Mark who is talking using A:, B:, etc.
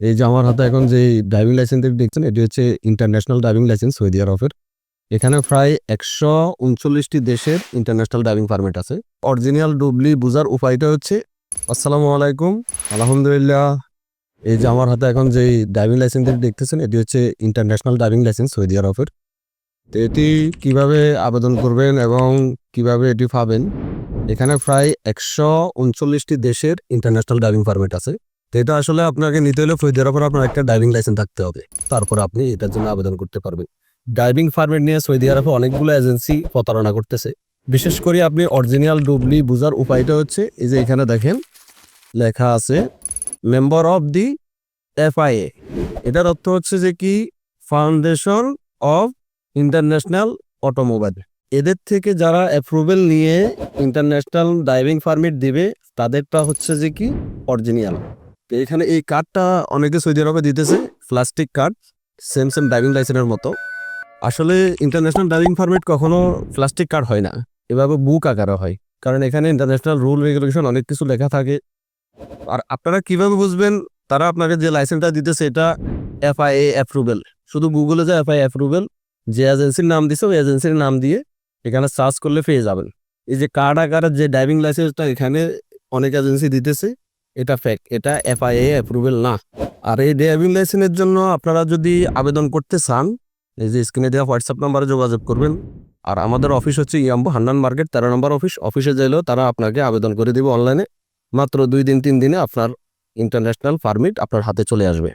A: এই যে আমার হাতে এখন যে ড্রাইভিং লাইসেন্স দেখছেন, এটি হচ্ছে ইন্টারন্যাশনাল ড্রাইভিং লাইসেন্স সৌদি আরবের। এখানে প্রায় একশো উনচল্লিশটি দেশের ইন্টারন্যাশনাল ড্রাইভিং পারমিট আছে। অরিজিনাল ডুবলি বুঝার উপায়টা হচ্ছে, আসসালামু আলাইকুম, আলহামদুলিল্লাহ। এই যে আমার হাতে এখন যে ড্রাইভিং লাইসেন্স দেখতেছেন, এটি হচ্ছে ইন্টারন্যাশনাল ড্রাইভিং লাইসেন্স সৌদি আরবের। তো এটি কীভাবে আবেদন করবেন এবং কীভাবে এটি পাবেন? এখানে প্রায় একশো উনচল্লিশটি দেশের ইন্টারন্যাশনাল ড্রাইভিং পারমিট আছে। তো এটা আসলে আপনাকে নিতে হলে সৌদি আরবের আপনার একটা ড্রাইভিং লাইসেন্স থাকতে হবে। তারপর আপনি এটার জন্য আবেদন করতে পারবেন। ড্রাইভিং পারমিট নিয়ে সৌদি আরবে অনেকগুলো এজেন্সি প্রতারণা করতেছে। বিশেষ করে আপনি অরিজিনাল ডুবলি বুঝার উপায়টা হচ্ছে, এই যে এখানে দেখেন, লেখা আছে মেম্বার অফ দি এফআইএ এটার অর্থ হচ্ছে যে কি? ফাউন্ডেশন অফ ইন্টারন্যাশনাল অটোমোবাইল এদের থেকে যারা অ্যাপ্রুভেল নিয়ে ইন্টারন্যাশনাল ড্রাইভিং পারমিট দিবে, তাদেরটা হচ্ছে যে কি? অরিজিনাল এখানে এই কার্ডটা অনেকে সৌদি আরবে দিতেছে plastic card same same driving লাইসেন্সের মতো। আসলে ইন্টারন্যাশনাল ড্রাইভিং পারমিট কখনো প্লাস্টিক কার্ড হয় না, এভাবে বুক আকারে হয়। কারণ এখানে ইন্টারন্যাশনাল রুল রেগুলেশন অনেক কিছু লেখা থাকে। আর আপনারা কীভাবে বুঝবেন, তারা আপনাকে যে লাইসেন্সটা দিতেছে এটা এফআইএ অ্যাপ্রুভেল শুধু গুগলে যে এফআই অ্যাপ্রুভেল যে এজেন্সির নাম দিছে, ওই এজেন্সির নাম দিয়ে এখানে সার্চ করলে পেয়ে যাবেন। এই যে কার্ড আকারের যে ড্রাইভিং লাইসেন্সটা এখানে অনেক এজেন্সি দিতেছে এটা ফ্যাক্ট এটা এফআইএ অ্যাপ্রুভেল না। আর এই ড্রাইভিং লাইসেন্সের জন্য আপনারা যদি আবেদন করতে চান, এই যে স্ক্রিনে দেওয়া হোয়াটসঅ্যাপ নাম্বারে যোগাযোগ করবেন। আর আমাদের অফিস হচ্ছে ইয়াম্বু হান্নান মার্কেট, তেরো নম্বর অফিস অফিসে যাইলেও তারা আপনাকে আবেদন করে দেবে অনলাইনে মাত্র দুই দিন, তিন দিনে আপনার ইন্টারন্যাশনাল পারমিট আপনার হাতে চলে আসবে।